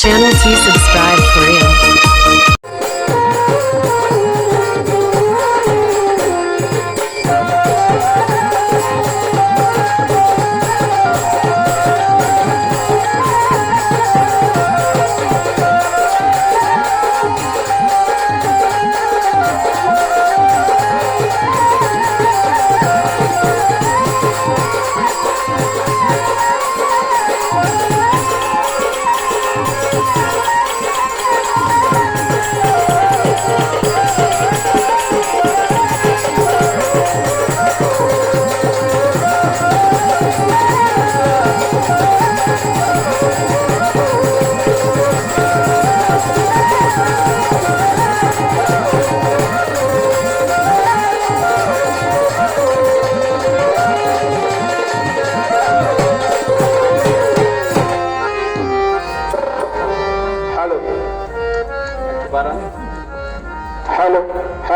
Channel T subscribe for real.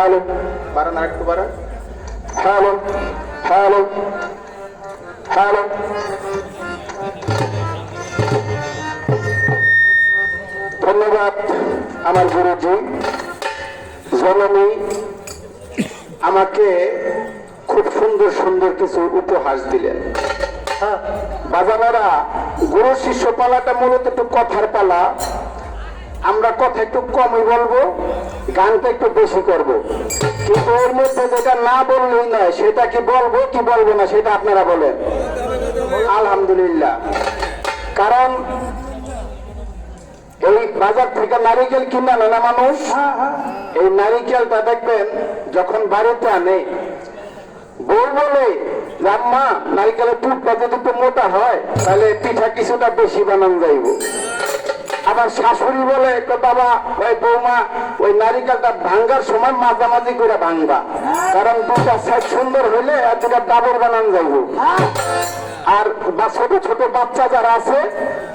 Hello বাড়ান আর একটু বাড়ান হ্যালো হ্যালো হ্যালো ধন্যবাদ আমার গুরুজি। জননী আমাকে খুব সুন্দর সুন্দর কিছু উপহাস দিলেন। বাজানারা গুরু শিষ্য পালাটা মূলত একটু কথার পালা। আমরা কথা একটু কমই বলব গানটা একটু বেশি করব। কিন্তু ওর মধ্যে যেটা না বললেই নয় সেটা কি বলব কি বলব না সেটা আপনারা বলেন। আলহামদুলিল্লাহ। কারণ এই বাজার থেকে নারিকেল কিনে আনে না মানুষ? এই নারিকেলটা দেখবেন যখন বাড়িতে আনে বউ বলে যে, আম্মা নারিকেলের টুকটা যদি একটু মোটা হয় তাহলে পিঠা কিছুটা বেশি বানান যাইব। আবার শাশুড়ি বলে বাবা, ওই বৌমা, ওই নারিকেলটা ভাঙ্গার সময় মাঝামাঝি করে ভাঙবা। কারণ দুটা সাইড সুন্দর হইলে দুটা ডাবর বানান যাইব। আর ছোট ছোট বাচ্চা যারা আছে,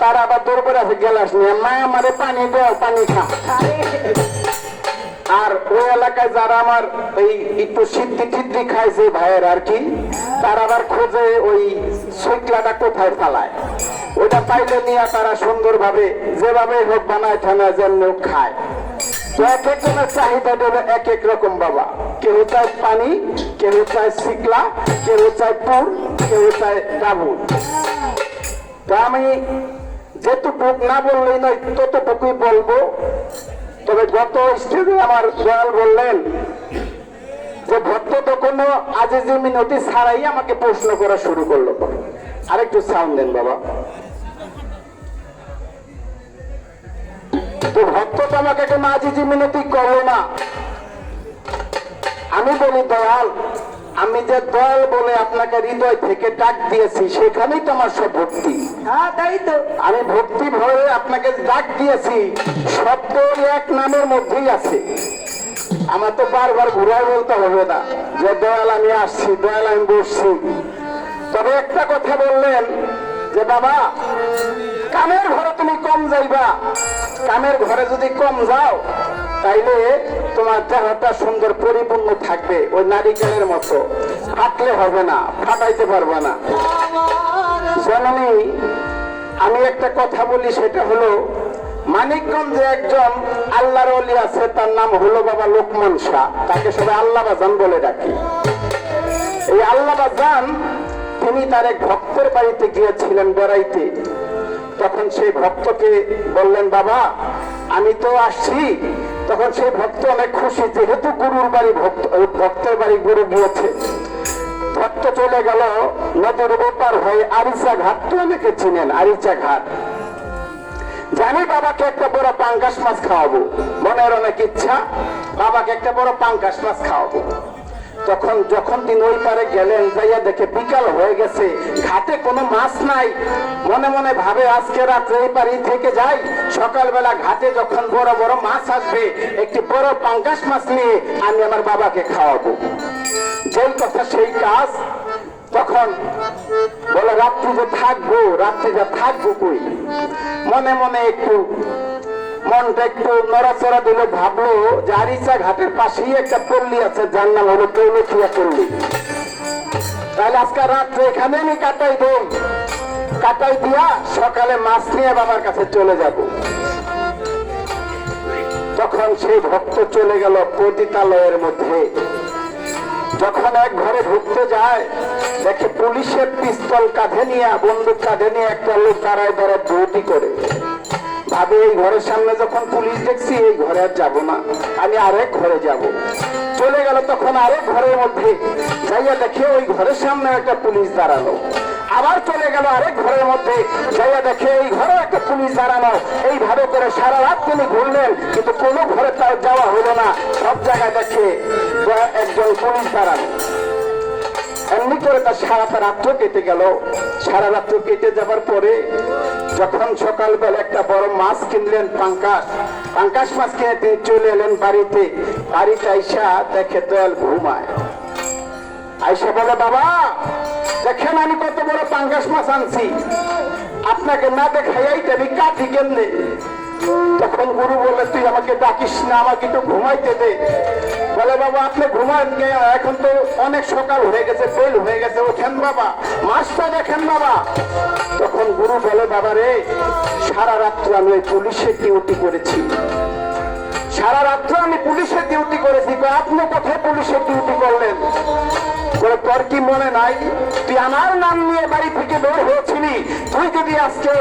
তারা আবার দৌড় করে গেলাস নিয়ে, মা, আমারে পানি দাও, পানি খা। আর ওই এলাকায় যারা আমার এই একটু সিদ্ধি টিদ্ধি খাইছে ভাইয়ের আর কি, তারা আবার খোঁজে ওই সৈকলাটা কোথায় ফেলায়। ওটা পাইলে নিয়ে তারা সুন্দরভাবে যেভাবে হোক বানায় ঠানা যেন খায়। তো এক একজনের চাহিদা হলো এক এক রকম বাবা। কেউ চায় পানি, কেউ চায় শিকলা কেউ চায় পুর, কেউ চায় ডাবুল তো আমি যেটুকু না বললেই নয়, ততটুকুই বলব। তবে গত স্টেজে আমার দয়াল বললেন যে, ভক্ত তো কোনো আজিজি মিনতি ছাড়াই আমাকে প্রশ্ন করা শুরু করল। আরেকটু সাউন্ড দেন বাবা। ভক্ত তো আমাকে কোনো আজিজি মিনতি করল না। আমি বলি দয়াল আমি যে দয়াল বলে আপনাকে হৃদয় থেকে ডাক দিয়েছি সেখানেই তো আমার সব ভক্তি। হ্যাঁ তাই তো। আমি ভক্তি ভরে আপনাকে ডাক দিয়েছি শব্দ এক নামের মধ্যেই আছে। আমার তো বারবার ঘুরাই বলতে হবে না যে দয়াল আমি আসছি দয়াল আমি বসছি। তবে একটা কথা বললেন যে বাবা কামের ঘরে তুমি কম যাইবা। কামের ঘরে যদি কম যাও, তাইলে তোমার দেহটা সুন্দর পরিপূর্ণ থাকবে, ওই নারিকেলের মতো। ফাটলে হবে না, ফাটাইতে পারবে না। জননী, আমি একটা কথা বলি, সেটা হলো, মানিকগঞ্জে একজন আল্লাহর অলি আছে, তার নাম হলো বাবা লোকমান শাহ। তাকে সবাই আল্লাহ বাজান বলে ডাকি। এই আল্লাহ বাজান তিনি তার এক ভক্তের বাড়িতে গিয়েছিলেন বেড়াইতে। তখন সেই ভক্তকে বললেন, বাবা, আমি তো আসছি। তখন সেই ভক্ত অনেক খুশি, যেহেতু গুরুর বাড়ি ভক্ত ভক্তের বাড়ি গুরু গিয়েছে। ভক্ত চলে গেল নদীর ওপার হয়ে আরিচা ঘাট। তো অনেকে চিনেন আরিচা ঘাট। জানি বাবাকে একটা বড় পাঙ্কাশ মাছ খাওয়াবো। মনের অনেক ইচ্ছা, বাবাকে একটা বড় পাঙ্কাশ মাছ খাওয়াবো। তখন যখন তিনি ওই পারে গেলেন, যাইয়া দেখে বিকাল হয়ে গেছে। ঘাটে কোনো মাছ নাই। মনে মনে ভাবে, আজকে রাত্রে এই পারি থেকে যাই। সকালবেলা ঘাটে যখন বড় বড় মাছ আসবে, একটি বড় পাঙ্কাশ মাছ নিয়ে আমি আমার বাবাকে খাওয়াবো। যেই কথা সেই কাজ। তখন বলে, রাত্রি যে থাকব, রাত্রি যে থাকব কই? মনে মনে একটু মনটা একটু নড়াচড়া দিলে ভাবলো যে আরিচা ঘাটের পাশেই একটা পল্লী আছে, যার নাম হলো তৈলখিয়া পল্লী। তাহলে আজকে রাত্রে এখানে আমি কাটাই দেই কাটাই দিয়া সকালে মাছ নিয়ে বাবার কাছে চলে যাব। তখন সেই ভক্ত চলে গেল পতিতালয়ের মধ্যে। যখন এক ঘরে ঢুকতে যায়, দেখে পুলিশের পিস্তল কাঁধে নিয়ে, বন্দুক কাঁধে নিয়ে একটা লোক দাঁড়ায় দাঁড়ায় ডিউটি করে। ভাবে এই ঘরের সামনে যখন পুলিশ দেখছি, এই ঘরে আর যাব না। আমি আরেক ঘরে যাব। চলে গেল তখন আরেক ঘরের মধ্যে। যাইয়া দেখে ওই ঘরের সামনে একটা পুলিশ দাঁড়াল। আবার চলে গেল আরেক ঘরের মধ্যে। যাইয়া দেখে এই ঘরে একটা পুলিশ দাঁড়ানো। এইভাবে করে সারা রাত তিনি ঘুরলেন, কিন্তু কোনো ঘরে তার যাওয়া হলো না। সব জায়গায় দেখে একজন পুলিশ দাঁড়ানো এমনি করে তার সারাটা রাত্র কেটে গেল। সারা রাত্র কেটে যাবার পরে যখন সকালবেলা একটা বড় মাছ কিনলেন পাঙ্কাশ পাঙ্কাশ মাছ কিনে তিনি চলে এলেন বাড়িতে। বাড়িতে আইসা দেখে দয়াল ঘুমায় আইসা বলে, বাবা, দেখেন আমি কত বড় পাঙ্কাশ মাছ আনছি। আপনাকে না দেখাই আমি কাঠি কেমনে? তখন গুরু বলে তুই আমাকে ডাকিস না, আমাকে একটু ঘুমাইতে দে। বলে, বাবা, আপনি ঘুমান এখন তো অনেক সকাল হয়ে গেছে, বেল হয়ে গেছে, ওঠেন বাবা, মাছটা দেখেন বাবা। তখন গুরু বলে, বাবা রে, সারা রাত্র আমি ওই পুলিশের ডিউটি করেছি। সারা রাত্র আমি পুলিশের ডিউটি করেছি আপনি কোথায় পুলিশের ডিউটি করলেন? বলে তোর কি মনে নাই? তুই আমার নাম নিয়ে বাড়ি থেকে বের হয়েছিলি। তুই যদি আজকে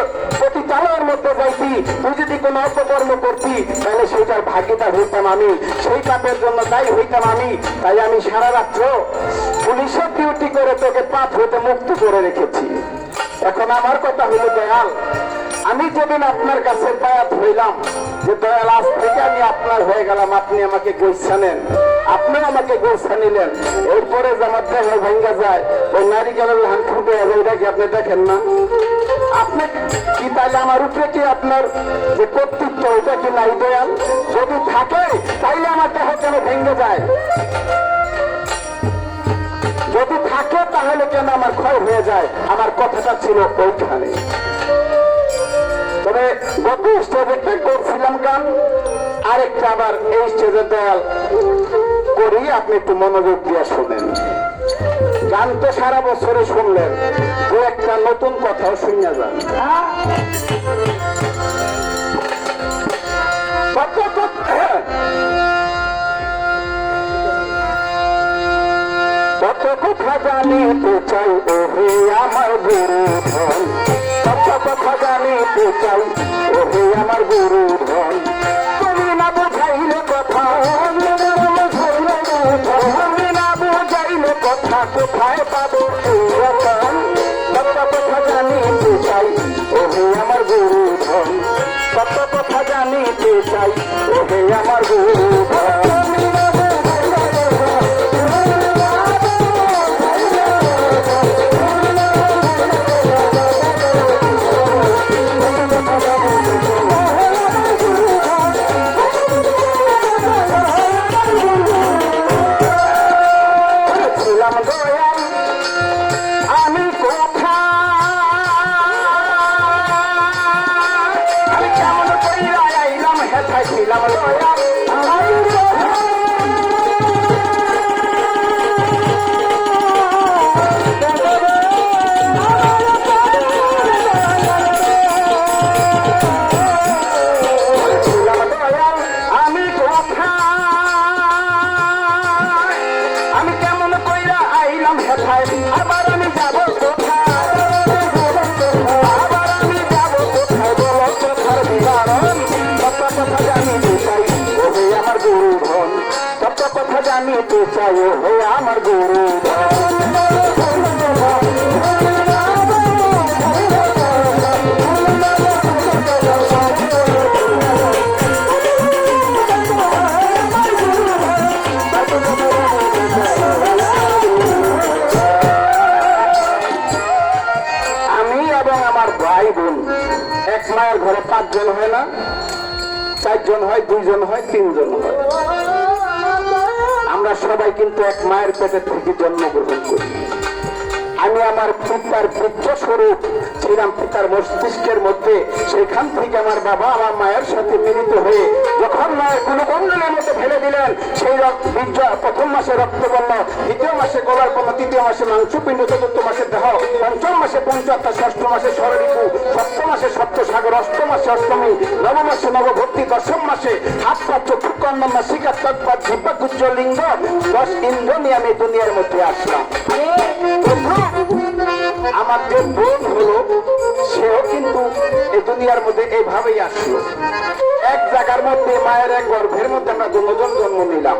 মধ্যে যাইতি, তুই যদি কোনো অপকর্ম করতি, তাহলে সেইটার ভাগিদার হইতাম আমি। সেই জন্য হইতাম আমি। তাই আমি সারা রাত্র পুলিশের ডিউটি করে তোকে হতে মুক্ত করে রেখেছি। এখন আমার কথা হলো দয়াল, আমি যেদিন আপনার কাছে বায়াত হইলাম, যে দয়াল, আজ থেকে আমি আপনার হয়ে গেলাম। আপনি আমাকে আপনি আমাকে গোসা নিলেন। এরপরে যে আমার ভেঙ্গা যায়, ওই নারিকেলের ধান ফুটে যাবে ওইটা কি আপনি দেখেন না? আপনি কি তাহলে আমার উপরে কি আপনার যে কর্তৃত্ব ওইটা কি নাই দয়াল? যদি থাকে, তাইলে আমার দেহ কেন ভেঙ্গে যায়? যদি থাকে, তাহলে কেন আমার ক্ষয় হয়ে যায়? আমার কথাটা ছিল ওইখানে। তবে গত স্টেজে করছিলাম গান, আরেকটা আবার এই স্টেজে দেয়াল। করি, আপনি একটু মনোযোগ দিয়ে শোনেন। গান তো সারা বছরে শুনলেন, দু একটা নতুন কথাও শুনিয়া যান। কত কথা জানিতে চাই, ওহে আমার গুরু ধন হয়, দুইজন হয়, তিনজন হয়। আমরা সবাই কিন্তু এক মায়ের পেটে থেকে জন্মগ্রহণ করি। আমি আমার পিতার পুত্র স্বরূপ শ্রীরামপুর তার মস্তিষ্কের মধ্যে সেখান থেকে আমার বাবা আমার মায়ের সাথে মিলিত হয়ে যখন মায়ের কুলকণ্ডলের মতো ফেলে দিলেন সেই রক্ত প্রথম মাসে রক্ত বন্ধ দ্বিতীয় মাসে গলার কম তৃতীয় মাসে মাংস পিণ্ড চতুর্থ মাসে দেহ পঞ্চম মাসে পঞ্চাত্তর ষষ্ঠ মাসে স্বরণিপু সপ্ত মাসে সপ্ত সাগর অষ্ট মাসে অষ্টমী নব মাসে নবভক্তি দশম মাসে হাত পা চক্ষু কন্যা মাসিকা তৎপাত ধিব্বা গুজ্জ লিঙ্গ দশ ইন্দ্র নিয়ে আমি দুনিয়ার মধ্যে আসলাম আমার যে বোন হলো, সেও কিন্তু এই দুনিয়ার মধ্যে এইভাবেই আসলো। এক জায়গার মধ্যে, মায়ের এক গর্ভের মধ্যে আমরা দুজন জন্ম নিলাম।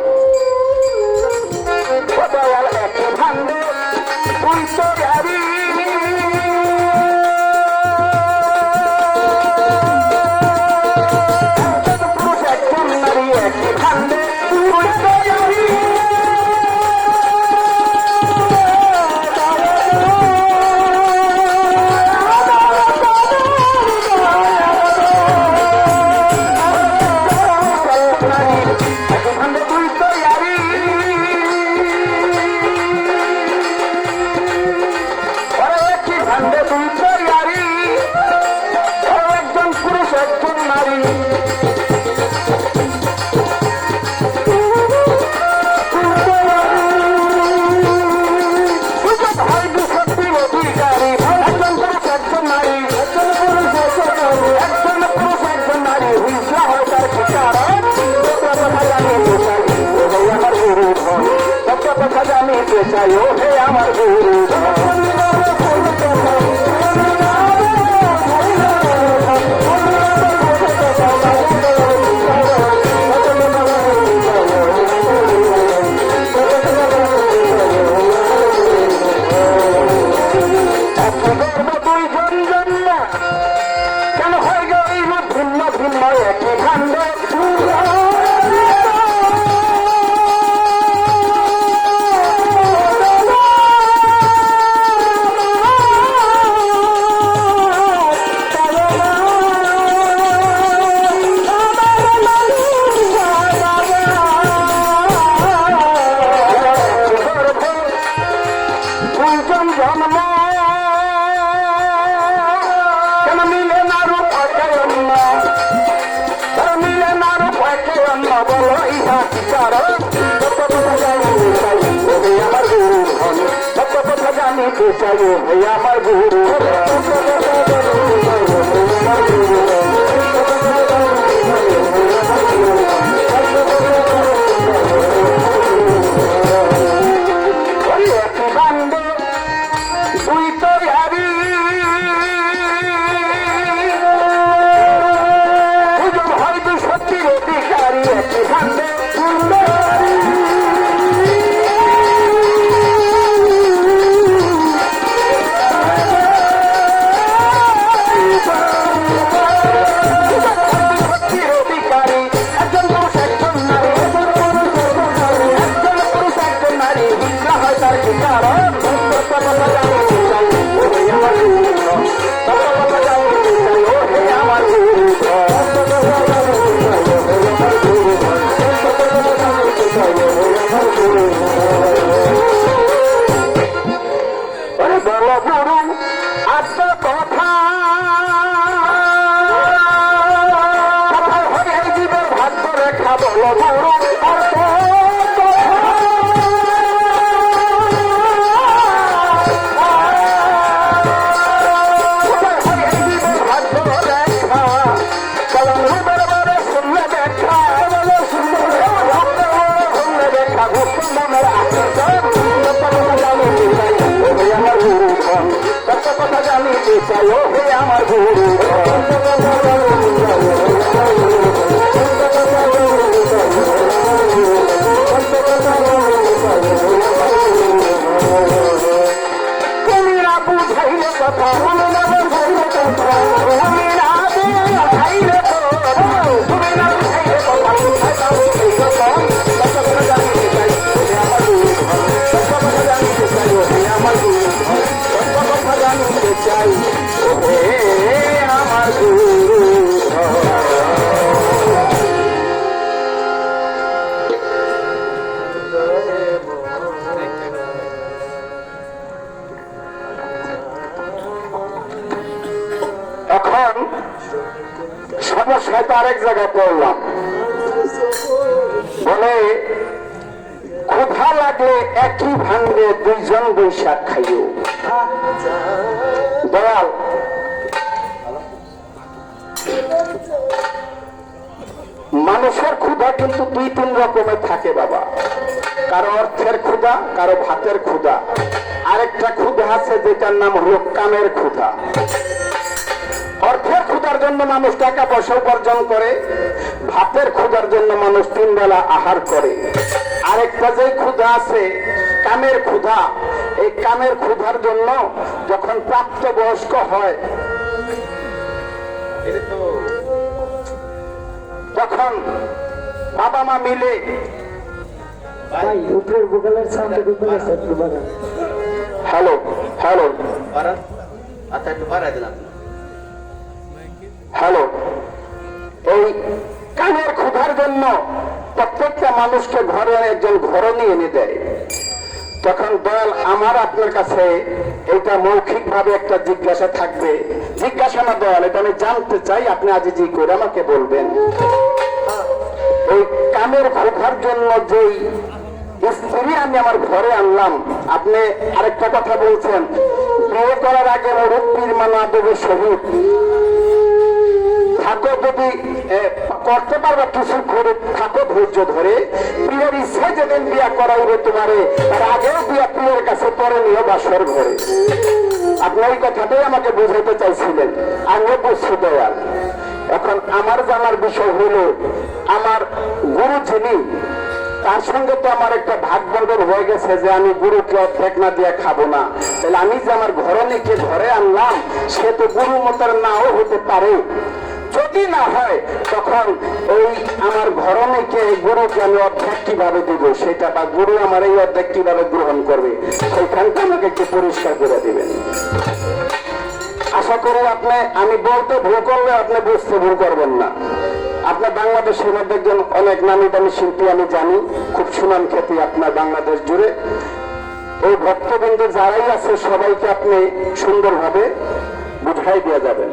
Whoa. আরেক জায়গায় পড়লাম। বলে, ক্ষুধা লাগলে একই ভাঙ্গে দুইজন বৈশাখ খাইও। দয়াল, মানুষের ক্ষুধা কিন্তু দুই তিন রকমের থাকে বাবা। কারও অর্থের ক্ষুধা, কারও ভাতের ক্ষুধা। আরেকটা ক্ষুধা আছে যেটার নাম হলো কামের ক্ষুধা। অর্থের ক্ষুধার জন্য মানুষ টাকা পয়সা উপার্জন করে ভাতের ক্ষুধার জন্য মানুষ তিন বেলা আহার করে। আরেকটা যে ক্ষুধা আছে কামের ক্ষুধা এই কামের ক্ষুধার জন্য যখন প্রাপ্ত বয়স্ক হয় তখন বাবা মা মিলে হ্যালো হ্যালো। আচ্ছা একটু বাড়াই দিলাম। কানের ক্ষুধার জন্য প্রত্যেকটা মানুষকে ঘরে একজন ঘরণী এনে দেয়। তখন দয়াল আমার আপনার কাছে এটা মৌখিক ভাবে একটা জিজ্ঞাসা থাকবে, জিজ্ঞাসা না দয়াল এটা আমি জানতে চাই, আপনি আজ জি করে আমাকে বলবেন। এই কামের ক্ষুধার জন্য যেই স্ত্রী আমি আমার ঘরে আনলাম, আপনি আরেকটা কথা বলছেন, বিয়ে করার আগে মুরব্বীর মানা দেবে শহীদ। করতে পারবে কিছু করে থাকো ধৈর্য ধরে। যেদিন বিয়া করাইবে তোমারে তার আগেও বিয়া কাছে পরে নিও বাসর ঘরে। এই কথাটাই আমাকে চাইছিলেন। আমিও দয়াল। এখন আমার জানার বিষয় হলো, আমার গুরু যিনি, তার সঙ্গে তো আমার একটা ভাগ বন্ধন হয়ে গেছে যে আমি গুরুকে অর্ধেক না দিয়ে খাব না। তাহলে আমি যে আমার ঘরে ঘরণীকে ঘরে আনলাম, সে তো গুরু মতের নাও হতে পারে। যদি না হয়, তখন এই আমার ঘরণীকে গুরুকে আমি অর্ধেক কীভাবে দিব? সেটা বা গুরু আমার এই অর্ধেক কীভাবে গ্রহণ করবে, সেইখানটা আমাকে একটু পরিষ্কার করে দিবেন। আশা করি আপনি, আমি বলতে ভুল করলে আপনি বুঝতে ভুল করবেন না। আপনার বাংলাদেশের মধ্যে একজন অনেক নামি দামি শিল্পী, আমি জানি, খুব সুনাম খ্যাতি আপনার বাংলাদেশ জুড়ে। এই ভক্তবৃন্দ যারাই আছে, সবাইকে আপনি সুন্দরভাবে বুঝাই দিয়ে যাবেন।